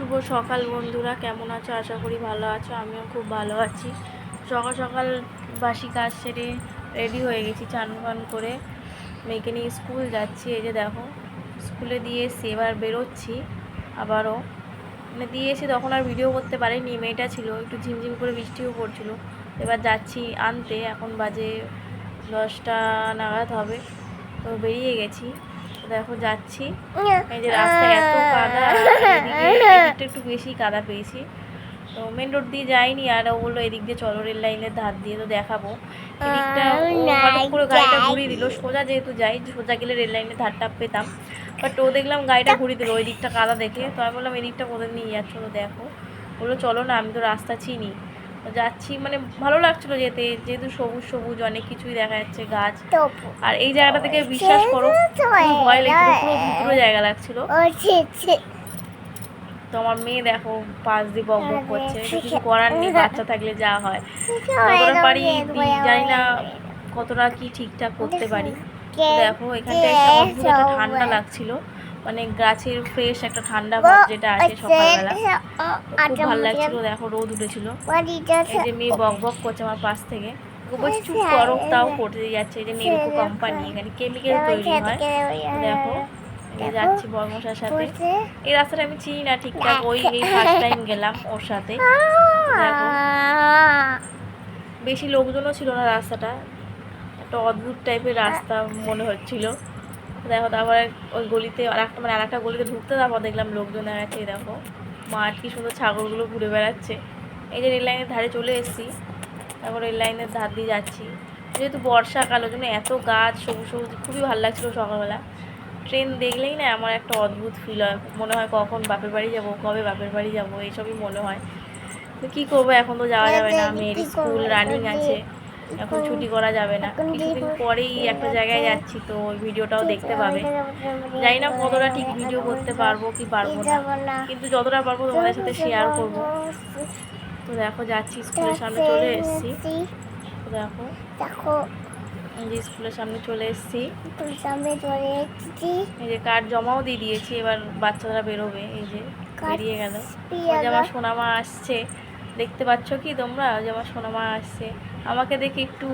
শুভ সকাল বন্ধুরা, কেমন আছো? আশা করি ভালো আছো, আমিও খুব ভালো আছি। সকাল সকাল বাসি কাজ সেরে রেডি হয়ে গেছি, চান ফান করে। মেয়েকে নিয়ে স্কুল যাচ্ছি, এই যে দেখো, স্কুলে দিয়ে এসছি, এবার বেরোচ্ছি আবারও। মানে দিয়ে এসে তখন আর ভিডিও করতে পারিনি, মেয়েটা ছিল, একটু ঝিমঝিম করে বৃষ্টিও পড়ছিল। এবার যাচ্ছি আনতে, এখন বাজে দশটা নাগাদ হবে, তো বেরিয়ে গেছি। দেখো যাচ্ছি, এই যে রাস্তায় এত কাদা আর একটু বেশি কাদা পেয়েছি। তো মেন রোড দিয়ে যাইনি আর ও বলল এদিক দিয়ে চলো রেল লাইনের ধার দিয়ে তো দেখাবো। এদিকটা হঠাৎ করে গাড়িটা ঘুরিয়ে দিল। সোজা যেহেতু যাই সোজা গেলে রেল লাইনের ধারটা পেতাম। বাট ও দেখলাম গাড়িটা ঘুরিয়ে দিল ওই দিকটা কাদা দেখে। তো আমি বললাম এদিকটা কোথায় নিয়ে যাচ্ছ তো দেখো। বলল চলো না আমি তো রাস্তা চিনি। তো যাচ্ছি মানে ভালো লাগছিল যেতে। যেহেতু সবুজ সবুজ অনেক কিছুই দেখা যাচ্ছে গাছ। আর এই জায়গাটা থেকে বিশ্বাস করো ভয় লাগছিল পুরো ভিতরে জায়গা লাগছিল। তো আমার মেয়ে দেখো পাশ দিয়ে বক বক করছে কিছু করার নেই বাচ্চা থাকলে যা হয়। কতটা পারি জানি না কতটা কি ঠিকঠাক করতে পারি। দেখো এখানটায় ঠান্ডা লাগছিল। মানে গাছের ফ্রেশ একটা ঠান্ডা ভাব যেটা আসে সকালবেলা। খুব ভালো লাগছিল দেখো রোদ উঠেছিল। এই যে মেয়ে বক বক করছে আমার পাশ থেকে। বলছে চুপ করো তাও করতে যাচ্ছে এই যে নেলকো কোম্পানি এখানে কেমিক্যাল তৈরি হয়। দেখো এই যাচ্ছি বর্মশার সাথে। এই রাস্তাটা আমি চিনি না ঠিকঠাক ওই এই ফার্স্ট টাইম গেলাম ওর সাথে। বেশি লোকজনও ছিল না রাস্তাটা। একটা অদ্ভুত টাইপের রাস্তা মনে হচ্ছিল। দেখো তারপরে ওই গলিতে আর একটা মানে আর একটা গলিতে ঢুকতে তারপর দেখলাম লোকজন আছে দেখো। মাঠ কি সুন্দর ছাগলগুলো ঘুরে বেড়াচ্ছে। এই যে রেল লাইনের ধারে চলে এসেছি। তারপর রেল লাইনের ধার দিয়ে যাচ্ছি। যেহেতু বর্ষাকাল ওই জন্য এত গাছ সবুজ সবুজ খুবই ভালো লাগছিল সকালবেলা। ট্রেন দেখলেই না আমার একটা অদ্ভুত ফিল হয়। মনে হয় কখন বাপের বাড়ি যাব, কবে বাপের বাড়ি যাব, এইসবই মনে হয়। তো কী করব, এখন তো যাওয়া যাবে না। মেয়ের স্কুল রানিং আছে। এখন ছুটি করা যাবে না। কিছুদিন পরেই একটা জায়গায় যাচ্ছি, তো ওই ভিডিওটাও দেখতে পাবে। জানি না কতটা ঠিক ভিডিও করতে পারব কি পারব না। কিন্তু যতটা পারব তোমাদের সাথে শেয়ার করব। তো দেখো, যাচ্ছি স্কুলের সামনে চলে এসেছি। দেখো। দেখো। যে স্কুলের সামনে চলে এসেছি। সামনে চলে এসেছি। এই যে কার্ড জমাও দিয়ে দিয়েছি এবার বাচ্চারা বেরোবে। এই যে বেরিয়ে গেল। যে আমার সোনামা আসছে। দেখতে পাচ্ছ কি তোমরা? যে আমার সোনামা আসছে। আমাকে দেখে একটু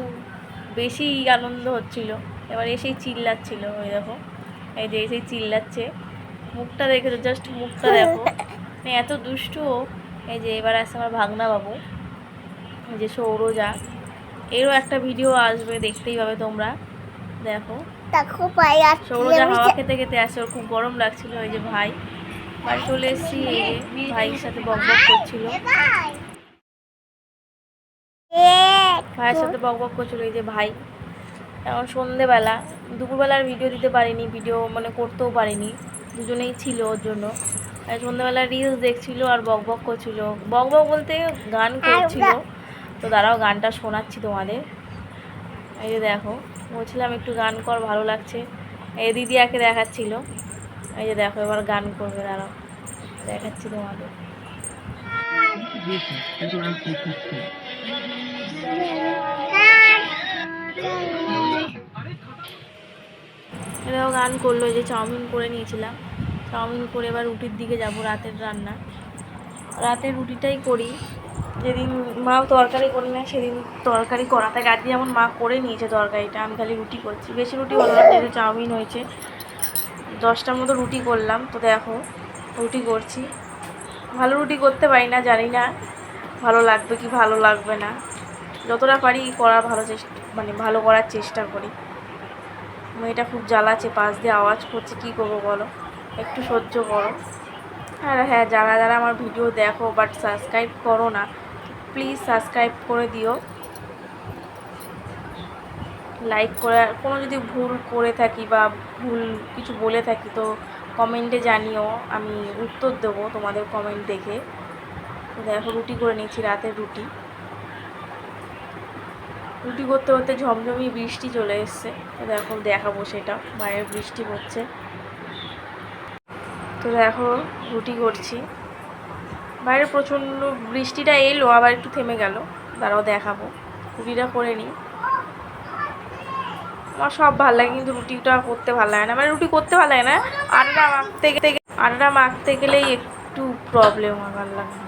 বেশি আনন্দ হচ্ছিল। এবার এসেই চিল্লাচ্ছিল ওই দেখো। এই যে এসেই চিল্লাচ্ছে। মুখটা দেখে তো জাস্ট মুখটা দেখো। মানে এত দুষ্টু। এই যে এবার আসছে আমার ভাগনা বাবু এই যে সৌরজা। এরও একটা ভিডিও আসবে দেখতেই পাবে তোমরা। দেখো। দেখো সৌরজা হাওয়া খেতে খেতে আসছে ওর খুব গরম লাগছিল এই যে ভাই। বাড়ি চলে এসেছি এই ভাইয়ের সাথে বক বক করছিল। ভাইয়ের সাথে বক বক করছিল এই যে ভাই। এখন সন্ধেবেলা দুপুরবেলার ভিডিও দিতে পারিনি ভিডিও মানে করতেও পারিনি। দুজনেই ছিল ওর জন্য। সন্ধ্যেবেলা রিলস দেখছিল আর বক বক করছিল। বক বক বলতে গান করছিল। তো দাঁড়াও, গানটা শোনাচ্ছি তোমাদের। এই যে দেখো, বলছিলাম একটু গান কর, ভালো লাগছে। এই দিদি একে দেখাচ্ছিল। এই যে দেখো, এবার গান করবে, দাঁড়াও, দেখাচ্ছি তোমাদের। এরাও গান করল যে চাউমিন করে নিয়েছিলাম। চাউমিন করে এবার রুটির দিকে যাব, রাতের রান্না। রাতের রুটিটাই করি। মাও তরকারি করি না সেদিন তরকারি করা তাই আজকে যেমন মা করে নিয়েছে তরকারিটা, আমি খালি রুটি করছি। বেশি রুটি হলো না যেহেতু চাউমিন হয়েছে। দশটার মতো রুটি করলাম, তো দেখো, রুটি করছি। ভালো রুটি করতে পারি না, জানি না ভালো লাগবে কি ভালো লাগবে না। যতটা পারি করার ভালো চেষ্টা মানে ভালো করার চেষ্টা করি। মেয়েটা খুব জ্বালাচ্ছে, পাশ দিয়ে আওয়াজ করছে, কী করব বলো? একটু সহ্য করো। আর হ্যাঁ যারা যারা আমার ভিডিও দেখো বাট সাবস্ক্রাইব করো না। প্লিজ সাবস্ক্রাইব করে দিও। লাইক করে, কোনো যদি ভুল করে থাকি বা ভুল কিছু বলে থাকি তো কমেন্টে জানিও, আমি উত্তর দেবো তোমাদের কমেন্ট দেখে। তো দেখো, রুটি করে নিচ্ছি রাতের রুটি। রুটি করতে করতে ঝমঝমি বৃষ্টি চলে এসছে। তো দেখো, দেখাবো সেটা, বাইরে বৃষ্টি পড়ছে। তো দেখো, রুটি করছি। বাইরে প্রচণ্ড বৃষ্টিটা এলো, আবার একটু থেমে গেল। দাঁড়াও দেখাবো। রুটিটা করে নিই। আমার সব ভালো লাগে, কিন্তু রুটিটা করতে ভালো লাগে না। মানে রুটি করতে ভালো লাগে না, আটাটা মাখতে গেলে আটাটা মাখতে গেলেই একটু প্রবলেম আমার লাগে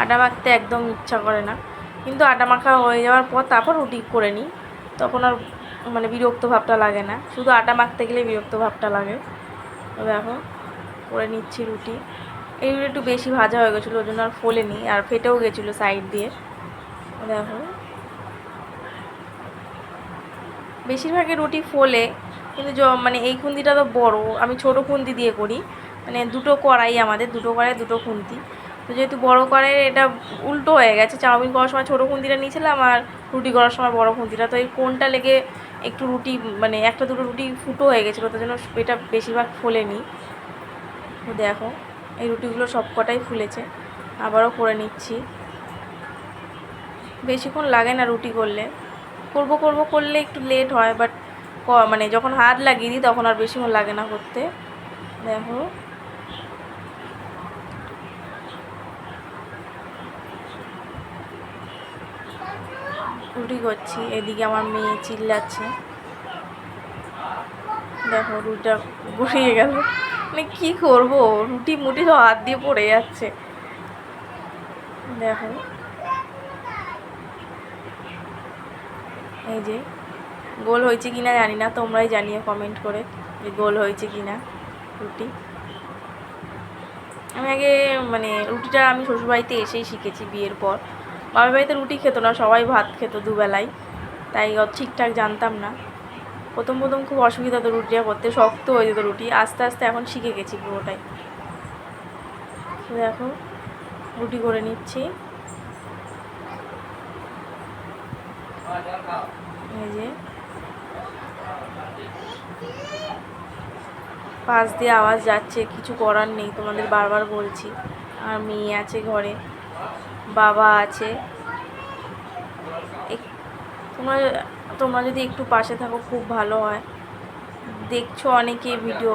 আটা মাখতে একদম ইচ্ছা করে না। কিন্তু আটা মাখা হয়ে যাওয়ার পর তারপর রুটি করে নিই। তখন আর মানে বিরক্ত ভাবটা লাগে না। শুধু আটা মাখতে গেলে বিরক্ত ভাবটা লাগে। দেখো, করে নিচ্ছি রুটি। এইগুলো একটু বেশি ভাজা হয়ে গেছিল ওই জন্য আর ফোলেনি, আর ফেটেও গেছিল সাইড দিয়ে। দেখো। বেশিরভাগই রুটি ফোলে, কিন্তু মানে এই খুন্তিটা তো বড়, আমি ছোট খুন্তি দিয়ে করি। মানে দুটো কড়াই আমাদের, দুটো কড়াই, দুটো খুন্তি। তো যেহেতু বড় কড়াই এটা উল্টো হয়ে গেছে, চাউমিন করার সময় ছোটো খুন্তিটা নিয়েছিলাম, আর রুটি করার সময় বড় খুন্তিটা। তো এই কোনটা লেগে একটু রুটি মানে একটা দুটো রুটি ফুটো হয়ে গেছিল, তার জন্য এটা বেশিরভাগ ফোলেনি। দেখো। এই রুটিগুলো সব কটাই ফুলেছে। আবারও করে নিচ্ছি। বেশিক্ষণ লাগে না রুটি করলে। করব করব করলে একটু লেট হয় বাট মানে যখন হাত লাগিয়ে দিই তখন আর বেশিক্ষণ লাগে না করতে। দেখো। রুটি করছি, এদিকে আমার মেয়ে চিল্লাচ্ছে। দেখো রুটিটা গড়িয়ে গেল। মানে কী করব? রুটি মুটি তো হাত দিয়ে পড়ে যাচ্ছে। দেখো। এই যে, গোল হয়েছে কিনা জানি না, তোমরাই জানিও কমেন্ট করে যে গোল হয়েছে কিনা রুটি। আমি আগে মানে রুটিটা আমি শ্বশুরবাড়িতে এসেই শিখেছি বিয়ের পর। বাবার বাড়িতে রুটি খেত না, সবাই ভাত খেত দুবেলায়। তাই ঠিকঠাক জানতাম না। প্রথম প্রথম খুব অসুবিধা হতো রুটিটা করতে শক্ত হয়ে যেত রুটি। আস্তে আস্তে এখন শিখে গেছি পুরোটাই। দেখো, রুটি করে নিচ্ছি। এই যে। পাশ দিয়ে আওয়াজ যাচ্ছে, কিছু করার নেই, তোমাদের বারবার বলছি। আর মেয়ে আছে ঘরে, বাবা আছে। তোমরা তোমরা যদি একটু পাশে থাকো, খুব ভালো হয়। দেখছ অনেকে ভিডিও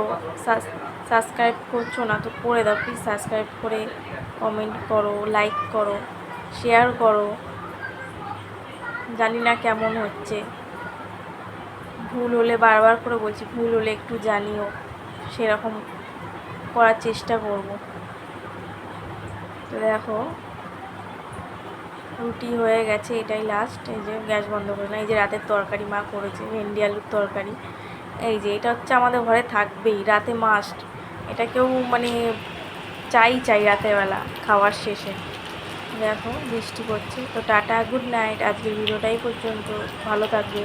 সাবস্ক্রাইব করছ না, তো করে দাও প্লিজ সাবস্ক্রাইব করে। কমেন্ট করো লাইক করো শেয়ার করো। জানি না কেমন হচ্ছে। ভুল হলে বারবার করে বলছি, ভুল হলে একটু জানিও। সেরকম করার চেষ্টা করব। তো দেখো রুটি হয়ে গেছে, এটাই লাস্ট এই যে গ্যাস বন্ধ করে না এই যে রাতের তরকারি মা করেছে, ভেন্ডি আলুর তরকারি। এই যে এটা হচ্ছে আমাদের ঘরে থাকবেই, রাতে মাস্ট এটা কেউ মানে চাই চাই রাতেরবেলা খাওয়ার শেষে। দেখো, বৃষ্টি পড়ছে। তো টাটা গুড নাইট আজকের ভিডিওটাই পর্যন্ত। ভালো থাকবে।